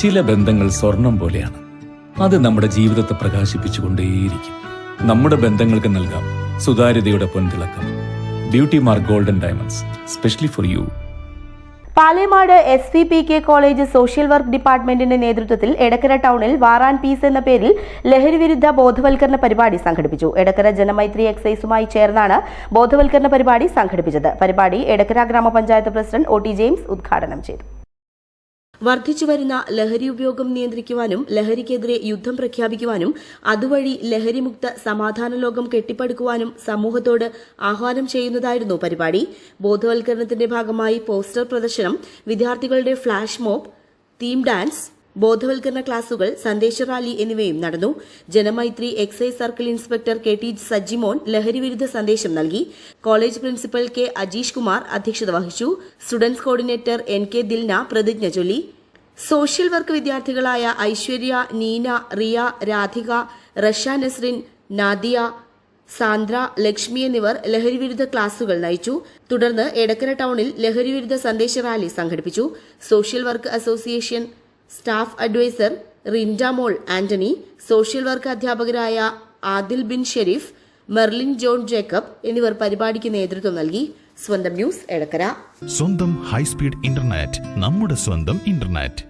ചില ബന്ധങ്ങൾ സ്വർണം പോലെയാണ്. അത് നമ്മുടെ ജീവിതത്തെ പ്രകാശിപ്പിച്ചുകൊണ്ടേയിരിക്കും. നമ്മുടെ ബന്ധങ്ങൾക്ക് നൽകാം സുതാര്യതയുടെ പൊൻതിളക്കം. Beauty mark golden diamonds specially for you Palemad S V P K college social work ഡിപ്പാർട്ട്മെന്റിന്റെ നേതൃത്വത്തിൽ എടക്കര ടൗണിൽ വാറാൻ പീസ് എന്ന പേരിൽ ലഹരിവിരുദ്ധ ബോധവൽക്കരണ പരിപാടി സംഘടിപ്പിച്ചു. എടക്കര ജനമൈത്രി എക്സൈസുമായി ചേർന്നാണ് ബോധവൽക്കരണ പരിപാടി സംഘടിപ്പിച്ചത്. പരിപാടി എടക്കര ഗ്രാമപഞ്ചായത്ത് പ്രസിഡന്റ് ഒ ടി ജെയിംസ് ഉദ്ഘാടനം ചെയ്തു. വർദ്ധിച്ചുവരുന്ന ലഹരി ഉപയോഗം നിയന്ത്രിക്കുവാനും ലഹരിക്കെതിരെ യുദ്ധം പ്രഖ്യാപിക്കുവാനും അതുവഴി ലഹരിമുക്ത സമാധാന ലോകം കെട്ടിപ്പടുക്കുവാനും സമൂഹത്തോട് ആഹ്വാനം ചെയ്യുന്നതായിരുന്നു പരിപാടി. ബോധവൽക്കരണത്തിന്റെ ഭാഗമായി പോസ്റ്റർ പ്രദർശനം വിദ്യാർത്ഥികളുടെ ഫ്ളാഷ് മോബ് തീം ഡാൻസ് ബോധവൽക്കരണ ക്ലാസുകൾ സന്ദേശ റാലി എന്നിവയും നടന്നു. Janamaithri excise circle inspector K T Sajimon ലഹരിവിരുദ്ധ സന്ദേശം നൽകി. College principal K Ajeesh Kumar അധ്യക്ഷത വഹിച്ചു. Students coordinator N K Dilna പ്രതിജ്ഞ ചൊല്ലി. സോഷ്യൽ വർക്ക് വിദ്യാർത്ഥികളായ ഐശ്വര്യ നീന റിയ രാധിക റഷ നസ്രിൻ നാദിയ സാന്ദ്ര ലക്ഷ്മി എന്നിവർ ലഹരിവിരുദ്ധ ക്ലാസുകൾ നയിച്ചു. തുടർന്ന് എടക്കര ടൗണിൽ ലഹരിവിരുദ്ധ സന്ദേശ റാലി സംഘടിപ്പിച്ചു. Social work association staff adviser Rindamol Antony social work അധ്യാപകരായ Adil bin Sharif Merlin John Jacob എന്നിവർ പരിപാടിക്ക് നേതൃത്വം നൽകി. സ്വന്തം ന്യൂസ് എടക്കര. സ്വന്തം ഹൈസ്പീഡ് ഇന്റർനെറ്റ് നമ്മുടെ സ്വന്തം ഇന്റർനെറ്റ്.